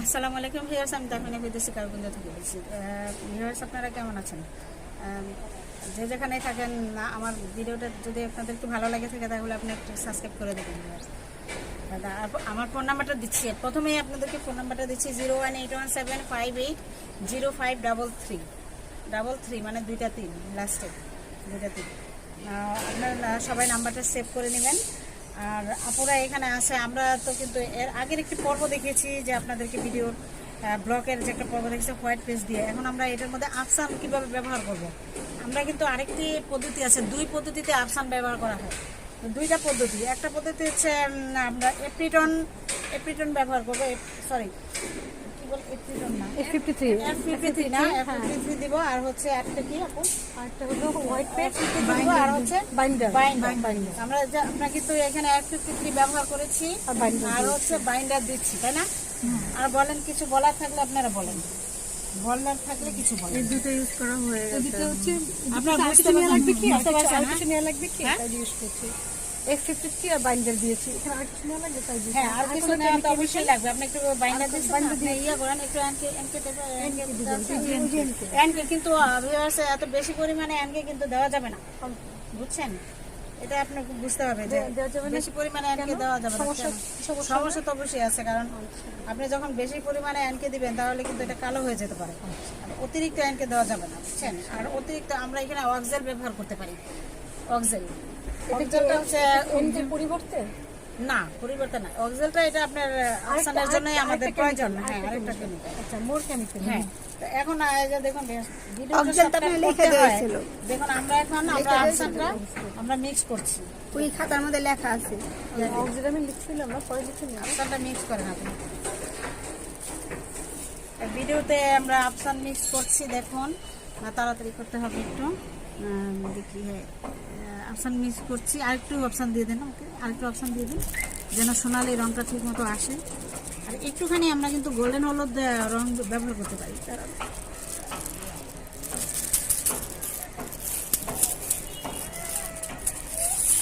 আসসালামু আলাইকুম ভিউয়ার্স, আমি তাহমিনা বিদেশি কারগুঞ্জ থেকে বলছি। ভিউয়ার্স, আপনারা কেমন আছেন? যে যেখানে থাকেন, না, আমার ভিডিওটা যদি আপনাদের একটু ভালো লাগে থাকে, তাহলে আপনি একটু সাবস্ক্রাইব করে দেবেন দাদা আমার ফোন নাম্বারটা দিচ্ছি। প্রথমেই আপনাদেরকে ফোন নাম্বারটা দিচ্ছি zero one eight one seven five eight zero five double three double three মানে দুইটা তিন লাস্টে দুইটা তিন। আপনারা সবাই নাম্বারটা সেভ করে নেবেন। আর আপুরা এখানে আসে আমরা তো কিন্তু এর আগের একটি পর্ব দেখেছি যে আপনাদেরকে ভিডিও ব্লকের যে একটা পর্ব দেখেছি হোয়াইট পেজ দিয়ে। এখন আমরা এটার মধ্যে আফসান কীভাবে ব্যবহার করব। আমরা কিন্তু আরেকটি পদ্ধতি আছে, দুই পদ্ধতিতে আফসান ব্যবহার করা হয়। দুইটা পদ্ধতি। একটা পদ্ধতি হচ্ছে আমরা এপ্রিটন এপ্রিটন ব্যবহার করব সরি আর আমরা এখানে ব্যবহার করেছি হচ্ছে বাইন্ডার দিচ্ছি তাই না? বলেন কিছু বলার থাকলে আপনারা বলেন। বলার থাকলে কিছু বলেন। দুটো ইউজ করা হয়ে গেছে। হচ্ছে আপনার বুঝতে লাগবে কি? বুঝতে পারছেন, আর? কিছু লাগবে কি? ইউজ করছি। এফ ফিফটি থ্রি বাইন্ডার দিয়েছি এখানে আর কিছু নেওয়া লাগবে তাই হ্যাঁ আর কিছু নেওয়া তো অবশ্যই লাগবে আপনি একটু বাইন্ডার ইয়ে করেন একটু দিবেন, কিন্তু ভিউয়ার্স এত বেশি পরিমাণে এনকে কিন্তু দেওয়া যাবে না বুঝছেন এটা আপনাকে বুঝতে হবে যে? বেশি পরিমাণে এনকে দেওয়া যাবে সমস্যা তো অবশ্যই আছে কারণ আপনি যখন বেশি পরিমাণে এনকে দিবেন তাহলে কিন্তু এটা কালো হয়ে যেতে পারে অতিরিক্ত এনকে দেওয়া যাবে না বুঝছেন আর অতিরিক্ত আমরা এখানে অক্সেল ব্যবহার করতে পারি অক্সেল অক্সেলটা হচ্ছে এনকের পরিবর্তে? না পরিবর্তন না। অক্সেলটা এটা আপনার আসানের জন্যই আমাদের প্রয়োজন। হ্যাঁ আরেকটা আচ্ছা মোর কেমিক্যাল হ্যাঁ এখন দেখুন অক্সেলটা আপনি লিখে দিয়েছিল। দেখুন আমরা এখন আমরা আসানটা আমরা মিক্স করছি। ওই খাতার মধ্যে লেখা আছে। অক্সিজেন আমি লিখছিলাম না পরে আফসানটা মিক্স করেন আপনি। ভিডিওতে আমরা আফসান মিক্স করছি দেখুন। তাড়াতাড়ি করতে হবে একটু। দেখি হ্যাঁ। আহ, মিস করছি। আরেকটু অপশান দিয়ে দেন ওকে আরেকটু অপশান দিয়ে দিন যেন সোনালি রঙটা ঠিক মতো আসে। আর একটুখানি আমরা কিন্তু গোল্ডেন হলুদ আহ, রং ব্যবহার করতে পারি।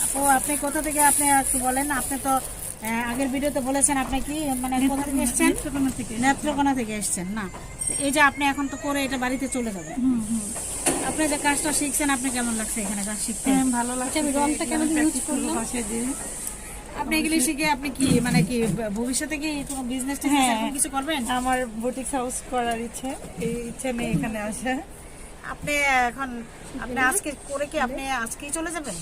আপু আপনি কোথা থেকে আপনি একটু বলেন আপনি তো আগের ভিডিওতে বলেছেন আপনি কি মানে কোথা থেকে এসেছেন? নেত্রকোনা থেকে এসেছেন না? এই যে আপনি এখন তো করে এটা বাড়িতে চলে যাবেন। আপনি যে কাজটা শিখছেন আপনি কেমন লাগছে এখানে কাজ শিখতে? ভালো লাগছে আমি রংটা কেন ইউজ করলাম আপনি এগুলি শিখে আপনি কি মানে কি ভবিষ্যতে কি কোনো বিজনেস কিছু করবেন? আমার বুটিক হাউস করার ইচ্ছে। এই ইচ্ছে নেই এখানে আসা। আপনি এখন আপনি আজকে করে কি আপনি আজকেই চলে যাবেন?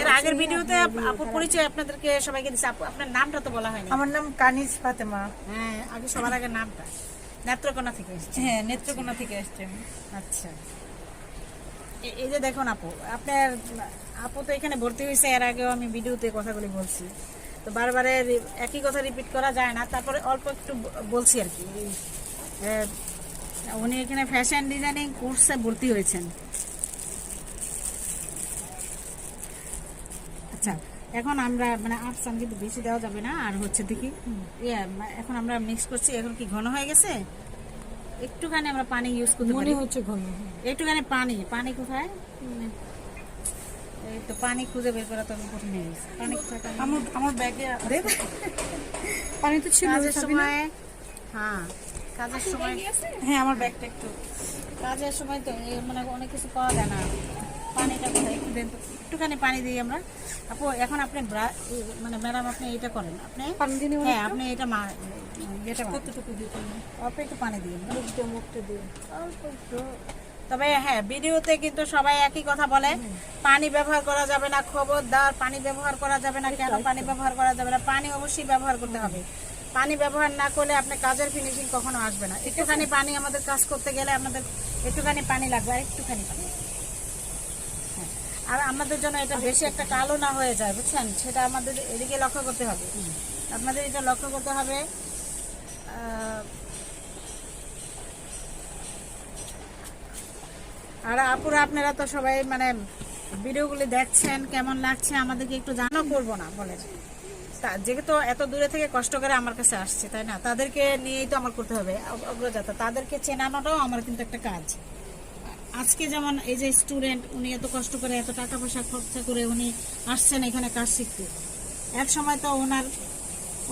এর আগের ভিডিওতে আপ- আপুর পরিচয় আপনাদেরকে সবাইকে দিচ্ছে আপু আপনার নামটা তো বলা হয়নি। আমার নাম কানিজ ফাতেমা। হ্যাঁ আগে সবার আগে নামটা। নেত্রকোনা থেকে এসেছে হ্যাঁ নেত্রকোনা থেকে আসছে আমি। আচ্ছা। এই যে দেখুন আপু, আপনার, আপু তো এখানে ভর্তি হয়েছে, এর আগেও আমি ভিডিওতে কথাগুলি বলছি। তো বারবারে একই কথা রিপিট করা যায় না, তারপরে অল্প একটু বলছি আর কি। উনি এখানে ফ্যাশন ডিজাইনিং কোর্সে ভর্তি হয়েছেন। আচ্ছা এখন আমরা মানে আফসান কিন্তু বেশি দেওয়া যাবে না, আর হচ্ছে দেখি ইয়ে এখন আমরা মিক্স করছি, এখন কি ঘন হয়ে গেছে? একটুখানি আমরা পানি ইউজ করতে পারি। মনে হচ্ছে ঘন একটুখানি পানি পানি কোথায়? এই তো পানি খুঁজে বের করা তো আমি কঠিন হয়ে গেছে। পানি কোথায় আমার আমার ব্যাগে পানি তো ছিল কাজের সময় হ্যাঁ কাজের সময়। হ্যাঁ আমার ব্যাগটা একটু। কাজের সময় তো মানে অনেক কিছু পাওয়া যায় না। পানিটা দেন তো একটুখানি পানি দিই আমরা। আপু এখন আপনি মানে ম্যাডাম আপনি এটা করেন। আপনি হ্যাঁ আপনি এটা মা এটা। কতটুকু দিতে অল্প একটু পানি দিন। মুখটা মুখটা দিয়ে অল্প একটু। তবে হ্যাঁ ভিডিওতে কিন্তু সবাই একই কথা বলে। পানি ব্যবহার করা যাবে না খবরদার পানি ব্যবহার করা যাবে না। কেন পানি ব্যবহার করা যাবে না? পানি অবশ্যই ব্যবহার করতে হবে। পানি ব্যবহার না করলে আপনার কাজের ফিনিশিং কখনো আসবে না। একটুখানি পানি আমাদের কাজ করতে গেলে আমাদের একটুখানি পানি লাগবে আর একটুখানি পানি। আর আমাদের জন্য এটা বেশি একটা কালো না হয়ে যায়, বুঝছেন? সেটা আমাদের এদিকে লক্ষ্য করতে হবে। আপনাদের এটা লক্ষ্য করতে হবে আর আপুরা, আপনারা তো সবাই মানে ভিডিওগুলি দেখছেন, কেমন লাগছে আমাদেরকে একটু জানা করব না বলে যেহেতু এত দূরে থেকে কষ্ট করে আমার কাছে আসছে, তাই না? তাদেরকে নিয়েই তো আমার করতে হবে অগ- অগ্রযাত্রা। তাদেরকে চেনানোটাও আমার কিন্তু একটা কাজ। আজকে যেমন এই যে স্টুডেন্ট উনি এত কষ্ট করে এত টাকা পয়সা খরচা করে উনি আসছেন এখানে কাজ শিখতে। এক সময় তো ওনার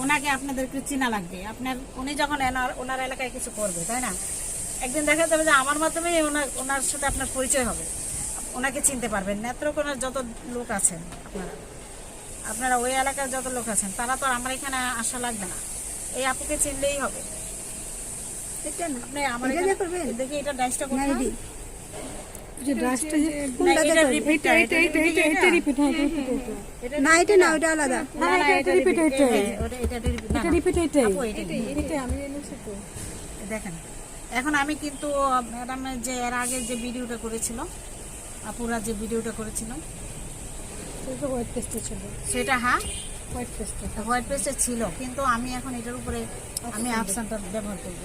ওনাকে আপনাদের একটু চেনা লাগবে। আপনার উনি যখন এনার ওনার এলাকায় কিছু করবে তাই না? একদিন দেখা যাবে যে আমার মাধ্যমে ওনার ওনার সাথে আপনার পরিচয় হবে। ওনাকে চিনতে পারবেন। নেত্রকোনার যত লোক আছেন আপনারা আপনারা ওই এলাকার যত লোক আছেন তারা তো আমার এখানে আসা লাগবে না। এই আপুকে চিনলেই হবে। এটা না আপনি আমার করবেন? দেখি এটা ডাইসটা না কোথায়? এডি যে ডাস্টটা যে না, এটা repeat এটা এটা এটা এটা রিপিট হ্যাঁ এটা repeat এটা এটা না এটা না ওটা আলাদা। না না এটা রিপিট এটা ওটা- এটা repeat, এটা রিপিট এটা। এটা আমি এনেছি তো দেখেন এখন আমি কিন্তু ম্যাডামের যে এর আগে যে ভিডিওটা করেছিল আপুরা যে ভিডিওটা করেছিল এটা হোয়াইট পেস্টে ছিল। সেটা হ্যাঁ? হোয়াইট পেস্টে হোয়াইট পেস্টে ছিল কিন্তু আমি এখন এটার উপরে আমি আফসানটা ব্যবহার করব।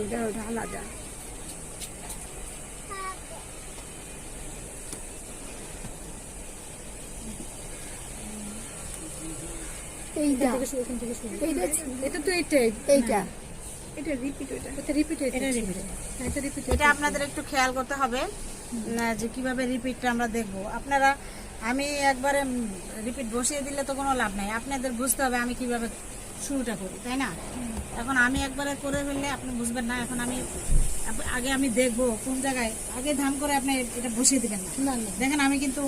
ওটা আলাদা। এইটা। থেকে শুরু এখান থেকে শুরু। এইটা এটা তো এটাই এইটা। এটা রিপিট এটা। এটা রিপিট এটা এটা এটা রিপিট এটা আপনাদের একটু খেয়াল করতে হবে যে কীভাবে রিপিটটা আমরা দেখব। আপনারা আমি একবারে রিপিট বসিয়ে দিলে তো কোনো লাভ নাই। আপনাদের বুঝতে হবে আমি কীভাবে শুরুটা করি তাই না? এখন আমি একবারে করে ফেললে আপনি বুঝবেন না এখন আমি আগে আমি দেখব কোন জায়গায়। আগে ধাম করে আপনি এটা বসিয়ে দিবেন না। দেখেন আমি কিন্তু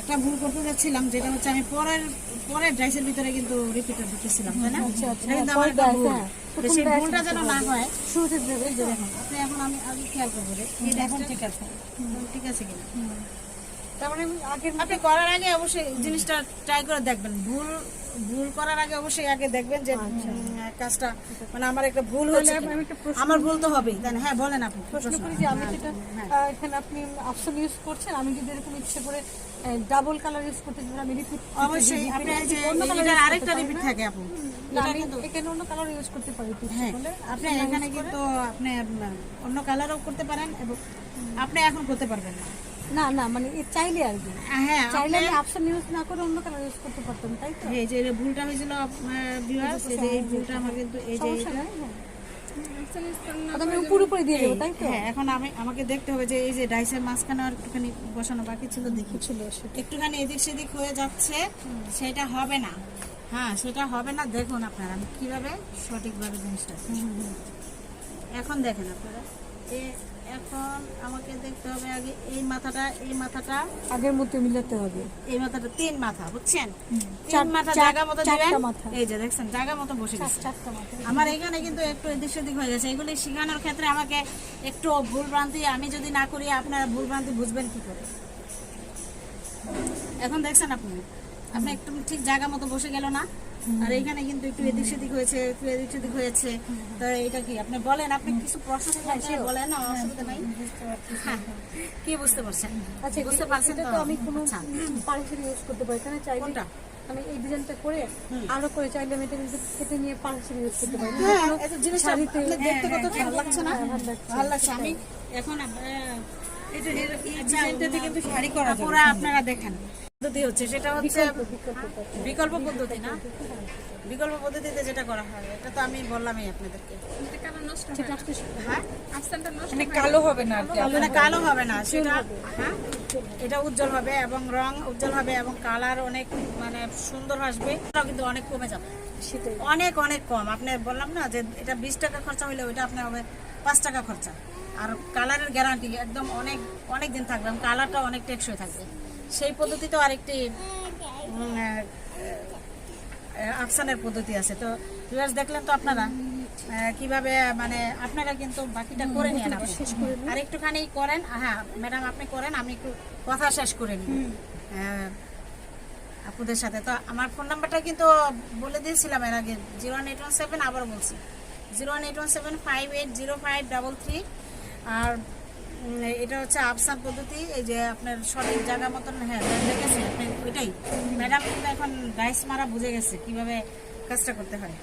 একটা ভুল করতে যাচ্ছিলাম যেটা হচ্ছে আমি পরের পরের ড্রাইসের ভিতরে কিন্তু রিপিটার ঢুকেছিলাম তাই না? আচ্ছা, আচ্ছা। কিন্তু আমার একটা ভুল। হ্যাঁ। সেই ভুলটা যেন না হয় শুরুতে দেবে এই যে দেখুন আপনি এখন আমি আগে খেয়াল করব রে এই এখন ঠিক আছে। ঠিক আছে কিনা তার মানে আমি আগের আপনি করার আগে অবশ্যই জিনিসটা ট্রাই করে দেখবেন। ভুল ভুল করার আগে অবশ্যই আগে দেখবেন যে কাজটা মানে আমার একটা ভুল হচ্ছে আমি- কিনা। আমি একটা প্রশ্ন- আমার ভুল তো হবেই। তাই হ্যাঁ বলেন আপনি। প্রশ্ন। করি যে আমি যেটা এখানে আপনি অপশন ইউজ করছেন আমি যদি এরকম ইচ্ছে করে ডাবল কালার ইউজ করতে চাই আমি রিপিট অবশ্যই আপনি যে এটার আরেকটা রিপিট পারি থাকে আপু। না, এটা আমি কিন্তু এখানে অন্য কালার ইউজ করতে পারি হ্যাঁ। আপনি এখানে কিন্তু আপনি অন্য কালারও করতে পারেন এবং আপনি এখন করতে পারবেন না। না না মানে চাইলে আর কি। হ্যাঁ চাইলে আমি অপশন ইউজ না করে অন্য কালার ইউজ করতে পারতাম তাই তো? এই যে এই ভুলটা হয়েছিল ভিউয়ার্স এই যে এই ভুলটা আমার কিন্তু এই যে হ্যাঁ। আচ্ছা, আমি উপরে উপরে দিয়ে দেবো তাই তো? হ্যাঁ এখন আমি আমাকে দেখতে হবে যে এই যে ডাইসের মাঝখানে আর একটুখানি বসানো বাকি ছিল দেখি। ছিল একটুখানি এদিক সেদিক হয়ে যাচ্ছে সেটা হবে না। হ্যাঁ সেটা হবে না দেখুন আপনারা আমি কীভাবে সঠিকভাবে জিনিসটা এখন দেখেন আপনারা। এখন আমাকে দেখতে হবে আগে এই মাথাটা এই মাথাটা। আগের মতো মিলাতে হবে। এই মাথাটা তিন মাথা বুঝছেন? তিন মাথা জায়গা মতো দিবেন। এই যে দেখছেন জায়গা মতো বসে গেছে। আমার এখানে কিন্তু একটু এদিক সেদিক হয়ে গেছে। এগুলি শেখানোর ক্ষেত্রে আমাকে একটু ভুল ভ্রান্তি আমি যদি না করি আপনারা ভুল ভ্রান্তি বুঝবেন কি করে? এখন দেখছেন আপনি? আপনি একটু ঠিক জায়গা মতো বসে গেল না? আর এখানে কিন্তু একটু এদিক সেদিক হয়েছে একটু এদিক সেদিক হয়েছে। তো এটা কি? আপনি বলেন আপনি কিছু প্রশ্ন থাকলে বলেন অসুবিধা নাই। হ্যাঁ কি বুঝতে পারছেন আচ্ছা বুঝতে পারছেন তো? আমি কোনো আচ্ছা। পার্সেল ইউজ করতে পারি। এখানে চাইলে কোনটা? আমি এই ডিজাইনটা করে আরও করে চাইলে আমি এটা কিন্তু কেটে নিয়ে পার্সেল ইউজ করতে পারি। হ্যাঁ জিনিসটা দেখতে কত হ্যাঁ, ভালো লাগছে না? হ্যাঁ, ভালো লাগছে। আমি এখন আহ, এটা এই ডিজাইনটাতে কিন্তু শাড়ি করা আপনারা দেখেন। পদ্ধতি হচ্ছে সেটা হচ্ছে বিকল্প পদ্ধতি। না? বিকল্প পদ্ধতিতে যেটা করা হয় এটা তো আমি বললামই আপনাদেরকে। হ্যাঁ। মানে কালো হবে না মানে কালো হবে না সেটা হ্যাঁ? এটা উজ্জ্বল হবে এবং রং উজ্জ্বল হবে এবং কালার অনেক মানে সুন্দর আসবে। কিন্তু অনেক কমে যাবে। অনেক অনেক কম। আপনি বললাম না যে এটা বিশ টাকা খরচা হইলে ওইটা আপনার হবে পাঁচ টাকা খরচা। আর কালারের গ্যারান্টি একদম অনেক অনেক দিন থাকবে এবং কালারটা অনেক টেকসই থাকবে। সেই পদ্ধতিতেও আরেকটি আফসানের পদ্ধতি আছে। তো ভিউয়ার্স দেখলেন তো আপনারা কীভাবে মানে আপনারা কিন্তু বাকিটা করে নিন আপনি। আর একটুখানি করেন হ্যাঁ ম্যাডাম আপনি করেন আমি একটু কথা শেষ করে নিই। আপুদের সাথে। তো আমার ফোন নাম্বারটা কিন্তু বলে দিয়েছিলাম এর আগে zero one eight one seven আবার বলছি। Zero one eight one seven five eight zero five double three. আর এটা হচ্ছে আফসান পদ্ধতি, এই যে আপনার সঠিক জায়গা মতন হ্যাঁ দেখেছে আপনি ওইটাই। ম্যাডাম কিন্তু এখন ডাইস মারা বুঝে গেছে কীভাবে কাজটা করতে হয়।